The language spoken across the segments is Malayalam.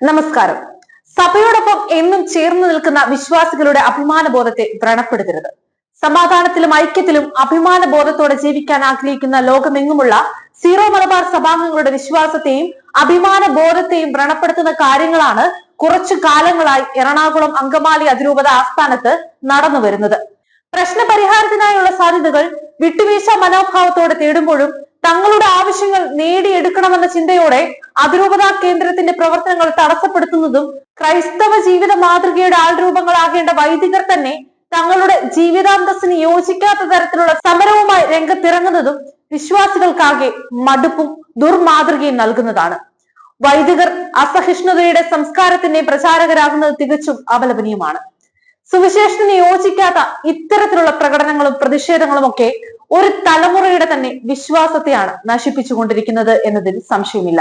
നമസ്കാരം. സഭയോടൊപ്പം എന്നും ചേർന്ന് നിൽക്കുന്ന വിശ്വാസികളുടെ അഭിമാന ബോധത്തെ വ്രണപ്പെടുത്തരുത്. സമാധാനത്തിലും ഐക്യത്തിലും അഭിമാന ബോധത്തോടെ ജീവിക്കാൻ ആഗ്രഹിക്കുന്ന ലോകമെങ്ങുമുള്ള സീറോ മലബാർ സഭാംഗങ്ങളുടെ വിശ്വാസത്തെയും അഭിമാന ബോധത്തെയും വ്രണപ്പെടുത്തുന്ന കാര്യങ്ങളാണ് കുറച്ചു കാലങ്ങളായി എറണാകുളം അങ്കമാലി അതിരൂപത ആസ്ഥാനത്ത് നടന്നു വരുന്നത് പ്രശ്ന പരിഹാരത്തിനായുള്ള സാധ്യതകൾ വിട്ടുവീഴ്ച മനോഭാവത്തോടെ തേടുമ്പോഴും തങ്ങളുടെ ആവശ്യങ്ങൾ നേടിയെടുക്കണമെന്ന ചിന്തയോടെ അതിരൂപതാ കേന്ദ്രത്തിന്റെ പ്രവർത്തനങ്ങൾ തടസ്സപ്പെടുത്തുന്നതും ക്രൈസ്തവ ജീവിത മാതൃകയുടെ ആൾരൂപങ്ങളാകേണ്ട വൈദികർ തന്നെ തങ്ങളുടെ ജീവിതാന്തസ്സിന് യോജിക്കാത്ത തരത്തിലുള്ള സമരവുമായി രംഗത്തിറങ്ങുന്നതും വിശ്വാസികൾക്കാകെ മടുപ്പും ദുർമാതൃകയും നൽകുന്നതാണ്. വൈദികർ അസഹിഷ്ണുതയുടെ സംസ്കാരത്തിന്റെ പ്രചാരകരാകുന്നത് തികച്ചും അപലപനീയമാണ്. സുവിശേഷത്തിന് യോജിക്കാത്ത ഇത്തരത്തിലുള്ള പ്രകടനങ്ങളും പ്രതിഷേധങ്ങളും ഒക്കെ ഒരു തലമുറയുടെ തന്നെ വിശ്വാസത്തെയാണ് നശിപ്പിച്ചുകൊണ്ടിരിക്കുന്നത് എന്നതിൽ സംശയമില്ല.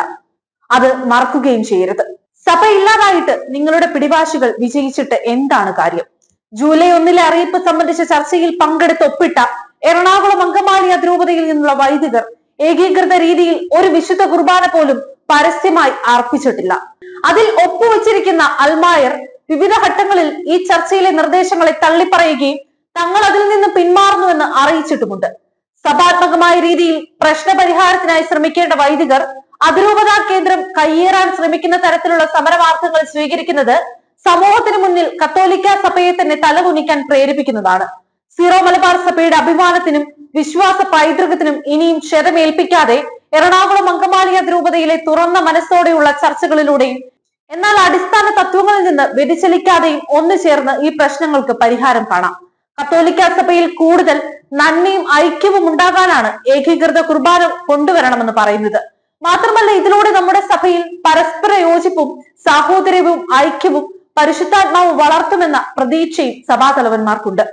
അത് മറക്കുകയും ചെയ്യരുത്. സഭ ഇല്ലാതായിട്ട് നിങ്ങളുടെ പിടിവാശികൾ വിജയിച്ചിട്ട് എന്താണ് കാര്യം? ജൂലൈ ഒന്നിലെ അറിയിപ്പ് സംബന്ധിച്ച ചർച്ചയിൽ പങ്കെടുത്ത് ഒപ്പിട്ട എറണാകുളം അങ്കമാലി അതിരൂപതയിൽ നിന്നുള്ള വൈദികർ ഏകീകൃത രീതിയിൽ ഒരു വിശുദ്ധ കുർബാന പോലും പരസ്യമായി അർപ്പിച്ചിട്ടില്ല. അതിൽ ഒപ്പുവച്ചിരിക്കുന്ന അൽമായർ വിവിധ ഘട്ടങ്ങളിൽ ഈ ചർച്ചയിലെ നിർദ്ദേശങ്ങളെ തള്ളിപ്പറയുകയും തങ്ങൾ അതിൽ നിന്ന് പിന്മാറുന്നുവെന്ന് അറിയിച്ചിട്ടുമുണ്ട്. സഭാത്മകമായ രീതിയിൽ പ്രശ്നപരിഹാരത്തിനായി ശ്രമിക്കേണ്ട വൈദികർ അതിരൂപതാ കേന്ദ്രം കയ്യേറാൻ ശ്രമിക്കുന്ന തരത്തിലുള്ള സമരവാർത്തകൾ സ്വീകരിക്കുന്നത് സമൂഹത്തിന് മുന്നിൽ കത്തോലിക്ക സഭയെ തന്നെ തലകുനിക്കാൻ പ്രേരിപ്പിക്കുന്നതാണ്. സീറോ മലബാർ സഭയുടെ അഭിമാനത്തിനും വിശ്വാസ പൈതൃകത്തിനും ഇനിയും ക്ഷതമേൽപ്പിക്കാതെ എറണാകുളം അങ്കമാലി അതിരൂപതയിലെ തുറന്ന മനസ്സോടെയുള്ള ചർച്ചകളിലൂടെയും എന്നാൽ അടിസ്ഥാന തത്വങ്ങളിൽ നിന്ന് വ്യതിചലിക്കാതെയും ഒന്നു ചേർന്ന് ഈ പ്രശ്നങ്ങൾക്ക് പരിഹാരം കാണാം. കത്തോലിക്ക സഭയിൽ കൂടുതൽ നന്മയും ഐക്യവും ഉണ്ടാകാനാണ് ഏകീകൃത കുർബാന കൊണ്ടുവരണമെന്ന് പറയുന്നത്. മാത്രമല്ല ഇതിലൂടെ നമ്മുടെ സഭയിൽ പരസ്പര യോജിപ്പും സാഹോദര്യവും ഐക്യവും പരിശുദ്ധാത്മാവും വളർത്തുമെന്ന പ്രതീക്ഷയും സഭാതലവന്മാർക്കുണ്ട്.